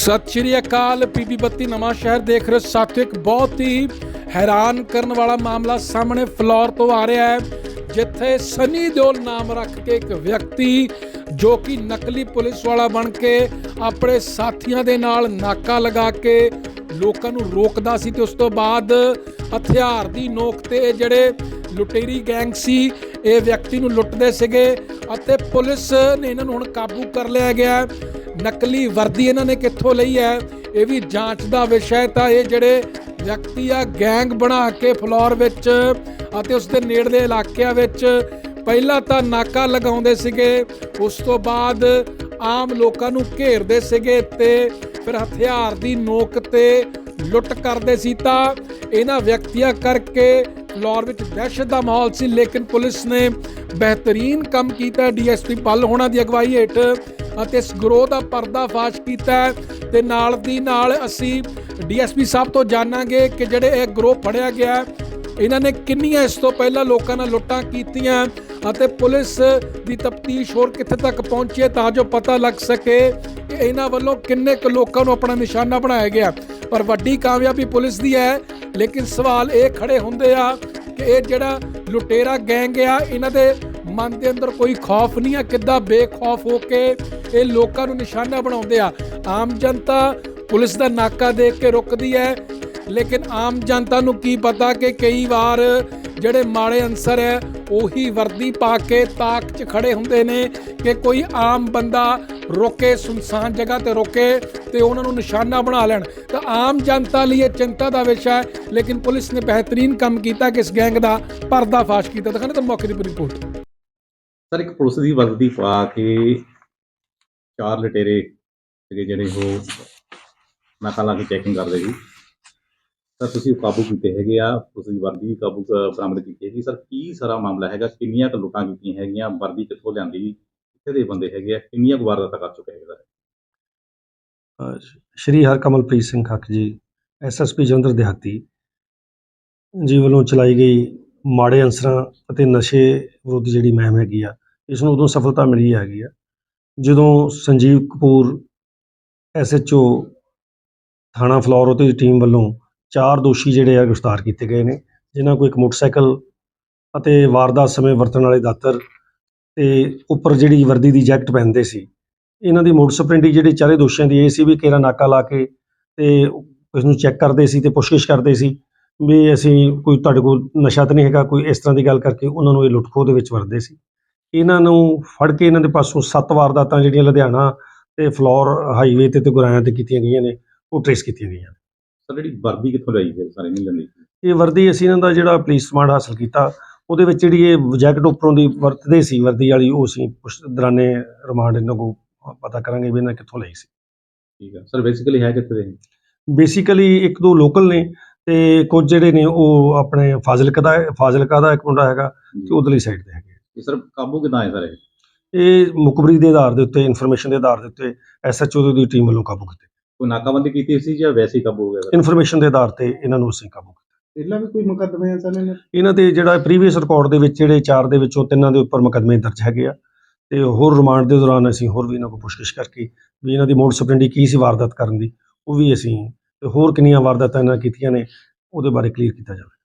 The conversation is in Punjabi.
ਸਤਿ ਸ਼੍ਰੀ ਅਕਾਲ ਪੀਪੀ ਬੱਤੀ ਨਵਾਂ ਸ਼ਹਿਰ ਦੇਖ ਰਹੇ ਸਾਥੀਓ, ਇੱਕ ਬਹੁਤ ਹੀ ਹੈਰਾਨ ਕਰਨ ਵਾਲਾ ਮਾਮਲਾ ਸਾਹਮਣੇ ਫਲੋਰ ਤੋਂ ਆ ਰਿਹਾ ਹੈ, ਜਿੱਥੇ ਸਨੀ ਦਿਓਲ ਨਾਮ ਰੱਖ ਕੇ ਇੱਕ ਵਿਅਕਤੀ ਜੋ ਕਿ ਨਕਲੀ ਪੁਲਿਸ ਵਾਲਾ ਬਣ ਕੇ ਆਪਣੇ ਸਾਥੀਆਂ ਦੇ ਨਾਲ ਨਾਕਾ ਲਗਾ ਕੇ ਲੋਕਾਂ ਨੂੰ ਰੋਕਦਾ ਸੀ ਤੇ ਉਸ ਤੋਂ ਬਾਅਦ ਹਥਿਆਰ ਦੀ ਨੋਕ ਤੇ ਇਹ ਜਿਹੜੇ ਲੁਟੇਰੀ ਗੈਂਗ ਸੀ, ਇਹ ਵਿਅਕਤੀ ਨੂੰ ਲੁੱਟਦੇ ਸੀਗੇ। ਅਤੇ ਪੁਲਿਸ ਨੇ ਇਹਨਾਂ ਨੂੰ ਹੁਣ ਕਾਬੂ ਕਰ ਲਿਆ ਗਿਆ ਨਕਲੀ ਵਰਦੀ ਇਹਨਾਂ ਨੇ ਕਿੱਥੋਂ ਲਈ ਹੈ? ਇਹ ਵੀ ਜਾਂਚ ਦਾ ਵਿਸ਼ਾ ਹੈ ਤਾਂ ਇਹ ਜਿਹੜੇ ਵਿਅਕਤੀ ਆ, ਗੈਂਗ ਬਣਾ ਕੇ ਫਲੋਰ ਵਿੱਚ ਅਤੇ ਉਸ ਦੇ ਨੇੜਲੇ ਇਲਾਕਿਆਂ ਵਿੱਚ ਪਹਿਲਾਂ ਤਾਂ ਨਾਕਾ ਲਗਾਉਂਦੇ ਸੀਗੇ, ਉਸ ਤੋਂ ਬਾਅਦ ਆਮ ਲੋਕਾਂ ਨੂੰ ਘੇਰਦੇ ਸੀਗੇ ਤੇ ਫਿਰ ਹਥਿਆਰ ਦੀ ਨੋਕ ਤੇ ਲੁੱਟ ਕਰਦੇ ਸੀ ਤਾਂ ਇਹਨਾਂ ਵਿਅਕਤੀਆਂ ਕਰਕੇ ਲਾਹੌਰ ਵਿੱਚ ਦਹਿਸ਼ਤ ਦਾ ਮਾਹੌਲ ਸੀ, ਲੇਕਿਨ ਪੁਲਿਸ ਨੇ ਬਿਹਤਰੀਨ ਕੰਮ ਕੀਤਾ। ਡੀਐਸਪੀ ਪੱਲ ਹੋਣਾ ਦੀ ਅਗਵਾਈ ਹੇਠ ਅਤੇ ਇਸ ਗਰੋਹ ਦਾ ਪਰਦਾਫਾਸ਼ ਕੀਤਾ ਹੈ ਤੇ ਨਾਲ ਦੀ ਨਾਲ ਅਸੀਂ ਡੀਐਸਪੀ ਸਾਹਿਬ ਤੋਂ ਜਾਣਾਂਗੇ ਕਿ ਜਿਹੜੇ ਇਹ ਗਰੋਹ ਫੜਿਆ ਗਿਆ ਇਹਨਾਂ ਨੇ ਕਿੰਨੀਆਂ ਇਸ ਤੋਂ ਪਹਿਲਾਂ ਲੋਕਾਂ ਨਾਲ ਲੁੱਟਾਂ ਕੀਤੀਆਂ ਅਤੇ ਪੁਲਿਸ ਦੀ ਤਫਤੀਸ਼ ਹੋਰ ਕਿੱਥੇ ਤੱਕ ਪਹੁੰਚੀ ਹੈ ਤਾਂ ਜੋ ਪਤਾ ਲੱਗ ਸਕੇ ਕਿ ਇਹਨਾਂ ਵੱਲੋਂ ਕਿੰਨੇ ਕੁ ਲੋਕਾਂ ਨੂੰ ਆਪਣਾ ਨਿਸ਼ਾਨਾ ਬਣਾਇਆ ਗਿਆ। ਪਰ ਵੱਡੀ ਕਾਮਯਾਬੀ ਪੁਲਿਸ ਦੀ ਹੈ। ਲੇਕਿਨ ਸਵਾਲ ਇਹ ਖੜੇ ਹੁੰਦੇ ਆ ਕਿ ਇਹ ਜਿਹੜਾ ਲੁਟੇਰਾ ਗੈਂਗ ਆ, ਇਹਨਾਂ ਦੇ ਮਨ ਦੇ ਅੰਦਰ ਕੋਈ ਖੌਫ ਨਹੀਂ ਆ? ਕਿੱਦਾਂ ਬੇਖੌਫ ਹੋ ਕੇ ਇਹ ਲੋਕਾਂ ਨੂੰ ਨਿਸ਼ਾਨਾ ਬਣਾਉਂਦੇ ਆ? ਆਮ ਜਨਤਾ ਪੁਲਿਸ ਦਾ ਨਾਕਾ ਦੇਖ ਕੇ ਰੁਕਦੀ ਹੈ। ਲੇਕਿਨ ਆਮ ਜਨਤਾ ਨੂੰ ਕੀ ਪਤਾ ਕਿ ਕਈ ਵਾਰ ਜਿਹੜੇ ਮਾੜੇ ਅਨਸਰ ਹੈ, ਉਹੀ ਵਰਦੀ ਪਾ ਕੇ ਤਾਕ 'ਚ ਖੜੇ ਹੁੰਦੇ ਨੇ ਕਿ ਕੋਈ ਆਮ ਬੰਦਾ ਰੋਕੇ ਸੁਨਸਾਨ ਜਗ੍ਹਾ ਤੇ ਰੋਕੇ ਤੇ ਉਹਨਾਂ ਨੂੰ ਨਿਸ਼ਾਨਾ ਬਣਾ ਲੈਣ। ਤਾਂ ਆਮ ਜਨਤਾ ਲਈ ਇਹ ਚਿੰਤਾ ਦਾ ਵਿਸ਼ਾ ਹੈ, ਲੇਕਿਨ ਪੁਲਿਸ ਨੇ ਬਿਹਤਰੀਨ ਕੰਮ ਕੀਤਾ ਕਿ ਇਸ ਗੈਂਗ ਦਾ ਪਰਦਾਫਾਸ਼ ਕੀਤਾ। ਦਿਖਾਣੇ ਤਾਂ ਮੌਕੇ ਦੀ ਰਿਪੋਰਟ। ਸਰ, ਇੱਕ ਪੁਲਿਸ ਦੀ ਵਰਦੀ ਪਾ ਕੇ ਚਾਰ ਲਟੇਰੇ ਸੀਗੇ ਜਿਹੜੇ ਉਹ ਨਾਕਾ ਲਾ ਕੇ ਚੈਕਿੰਗ ਕਰਦੇ ਸੀ। ਸਰ, ਤੁਸੀਂ ਉਹ ਕਾਬੂ ਕੀਤੇ ਹੈਗੇ ਆ? ਪੁਲਿਸ ਦੀ ਵਰਦੀ ਵੀ ਕਾਬੂ ਬਰਾਮਦ ਕੀਤੀ ਹੈਗੀ। ਸਰ, ਕੀ ਸਾਰਾ ਮਾਮਲਾ ਹੈਗਾ? ਕਿੰਨੀਆਂ ਕੁ ਲੁੱਟਾਂ ਕੀਤੀਆਂ ਹੈਗੀਆਂ? ਵਰਦੀ ਕਿੱਥੋਂ ਲਿਆਂਦੀ? ਕਿੱਥੇ ਦੇ ਬੰਦੇ ਹੈਗੇ ਆ ਕਿੰਨੀਆਂ ਕੁ ਵਾਰਦਾਤਾਂ ਕਰ ਚੁੱਕੇ ਹੈਗੇ ਸਰ? ਅ, ਸ਼੍ਰੀ ਹਰਕਮਲਪ੍ਰੀਤ ਸਿੰਘ ਖੱਕ ਜੀ ਐਸਐਸਪੀ ਜਲੰਧਰ ਦਿਹਾਤੀ ਜੀ ਵੱਲੋਂ ਚਲਾਈ ਗਈ ਮਾੜੇ ਅਨਸਰਾਂ ਅਤੇ ਨਸ਼ੇ ਵਿਰੁੱਧ ਜਿਹੜੀ ਮੁਹਿੰਮ ਹੈਗੀ ਆ ਇਸ ਨੂੰ ਉਦੋਂ ਸਫਲਤਾ ਮਿਲੀ ਹੈਗੀ ਆ ਜਦੋਂ ਸੰਜੀਵ ਕਪੂਰ ਐਸਐਚਓ ਥਾਣਾ ਫਲੋਰ ਦੀ ਟੀਮ ਵੱਲੋਂ ਚਾਰ ਦੋਸ਼ੀ ਜਿਹੜੇ ਆ ਗ੍ਰਿਫਤਾਰ ਕੀਤੇ ਗਏ ਨੇ ਜਿਨ੍ਹਾਂ ਕੋਲ ਇੱਕ ਮੋਟਰਸਾਈਕਲ ਅਤੇ ਵਾਰਦਾਤ ਸਮੇਂ ਵਰਤਣ ਵਾਲੇ ਦਾਤਰ ਤੇ ਉੱਪਰ ਜਿਹੜੀ ਵਰਦੀ ਦੀ ਜੈਕਟ ਪਹਿਨਦੇ ਸੀ। ਇਹਨਾਂ ਦੀ ਮੋਟਰ ਸਪਰੈਂਡੀ ਜਿਹੜੇ ਚਾਰੇ ਦੋਸ਼ੀਆਂ ਦੀ ਇਹ ਸੀ ਵੀ ਕਿਹੜਾ ਨਾਕਾ ਲਾ ਕੇ ਤੇ ਇਸ ਨੂੰ ਚੈੱਕ ਕਰਦੇ ਸੀ ਤੇ ਪੁੱਛਗਿੱਛ ਕਰਦੇ ਸੀ ਵੀ ਅਸੀਂ ਕੋਈ ਤੁਹਾਡੇ ਕੋਲ ਨਸ਼ਾ ਤਾਂ ਨਹੀਂ ਹੈਗਾ ਕੋਈ ਇਸ ਤਰ੍ਹਾਂ ਦੀ ਗੱਲ ਕਰਕੇ ਉਹਨਾਂ ਨੂੰ ਇਹ ਲੁੱਟਖੋ ਦੇ ਵਿੱਚ ਵਰਦੇ ਸੀ। ਇਹਨਾਂ ਨੂੰ ਫੜ ਕੇ ਇਹਨਾਂ ਦੇ ਪਾਸੋਂ ਸੱਤ ਵਾਰਦਾਤਾਂ ਜਿਹੜੀਆਂ ਲੁਧਿਆਣਾ ਤੇ ਫਲੋਰ ਹਾਈਵੇ ਤੇ ਤੇ ਗੁਰਾਇਆਂ ਤੇ ਕੀਤੀਆਂ ਗਈਆਂ ਨੇ ਉਹ ਟ੍ਰੇਸ ਕੀਤੀਆਂ ਗਈਆਂ ਸਰ ਜਿਹੜੀ ਵਰਦੀ ਕਿੱਥੋਂ ਲਈ ਹੈ ਸਾਰੇ ਨਹੀਂ ਲੈਂਦੀ ਇਹ ਵਰਦੀ ਅਸੀਂ ਇਹਨਾਂ ਦਾ ਜਿਹੜਾ ਪੁਲਿਸ ਸਮਾਨ ਹਾਸਲ ਕੀਤਾ ਉਹਦੇ ਵਿੱਚ ਜਿਹੜੀ ਇਹ ਜੈਕਟ ਉੱਪਰੋਂ ਦੀ ਵਰਤਦੇ ਸੀ ਵਰਦੀ ਵਾਲੀ ਉਹ ਅਸੀਂ ਦਰਾਨੇ ਰਿਮਾਂਡ ਇਹਨਾਂ ਕੋ ਪਤਾ ਕਰਾਂਗੇ ਵੀ ਇਹਨਾਂ ਕਿੱਥੋਂ ਲਈ ਸੀ। ਠੀਕ ਹੈ ਸਰ ਬੇਸਿਕਲੀ ਹੈ ਕਿੱਥੇ ਦੇ? ਬੇਸਿਕਲੀ ਇੱਕ ਦੋ ਲੋਕਲ ਨੇ ਤੇ ਕੁਝ ਜਿਹੜੇ ਨੇ ਉਹ ਆਪਣੇ ਫਾਜ਼ਿਲਕਾ ਦਾ ਫਾਜ਼ਿਲਕਾ ਦਾ ਇੱਕ ਮੁੰਡਾ ਹੈਗਾ ਤੇ ਉਧਰਲੀ ਸਾਈਡ ਤੇ ਹੈਗੇ ਇਹ ਸਰ ਕਾਬੂ ਕਿਦਾਂ ਹੈ ਸਰ ਇਹ? ਇਹ ਮੁਖਬਰੀ ਦੇ ਆਧਾਰ ਦੇ ਉੱਤੇ ਇਨਫੋਰਮੇਸ਼ਨ ਦੇ ਆਧਾਰ ਦੇ ਉੱਤੇ ਐਸਐਚਓ ਦੀ ਟੀਮ ਵੱਲੋਂ ਕਾਬੂ ਕੀਤੇ। ਕੋਈ ਨਾਕਾਬੰਦੀ ਕੀਤੀ ਸੀ ਜਾਂ ਵੈਸੇ ਹੀ ਕਾਬੂ ਹੋ ਗਿਆ ਸਰ? ਇਨਫੋਰਮੇਸ਼ਨ ਦੇ ਆਧਾਰ ਤੇ ਇਹਨਾਂ ਨੂੰ ਅਸੀਂ ਕਾਬੂ ਕੀਤਾ। ਪਹਿਲਾਂ ਵੀ ਕੋਈ ਮੁਕੱਦਮੇ ਆ ਸਰ ਇਹਨਾਂ ਦੇ? ਇਹਨਾਂ ਦੇ ਜਿਹੜਾ ਪ੍ਰੀਵੀਅਸ ਰਿਕਾਰਡ ਦੇ ਵਿੱਚ, ਜਿਹੜੇ ਚਾਰ ਦੇ ਵਿੱਚੋਂ ਤਿੰਨਾਂ ਦੇ ਉੱਪਰ ਮੁਕੱਦਮੇ ਦਰਜ ਹੈਗੇ ਆ ਤੇ ਹੋਰ ਰਿਮਾਂਡ ਦੇ ਦੌਰਾਨ ਅਸੀਂ ਹੋਰ ਵੀ ਇਹਨਾਂ ਕੋਲ ਪੁੱਛਗਿੱਛ ਕਰਕੇ ਵੀ ਇਹਨਾਂ ਦੀ ਮੋਡ ਸਪਰੈਂਡੀ ਕੀ ਸੀ ਵਾਰਦਾਤ ਕਰਨ ਦੀ, ਉਹ ਵੀ ਅਸੀਂ, ਤੇ ਹੋਰ ਕਿੰਨੀਆਂ ਵਾਰਦਾਤਾਂ ਇਹਨਾਂ ਕੀਤੀਆਂ ਨੇ, ਉਹਦੇ ਬਾਰੇ ਕਲੀਅਰ ਕੀਤਾ ਜਾਵੇ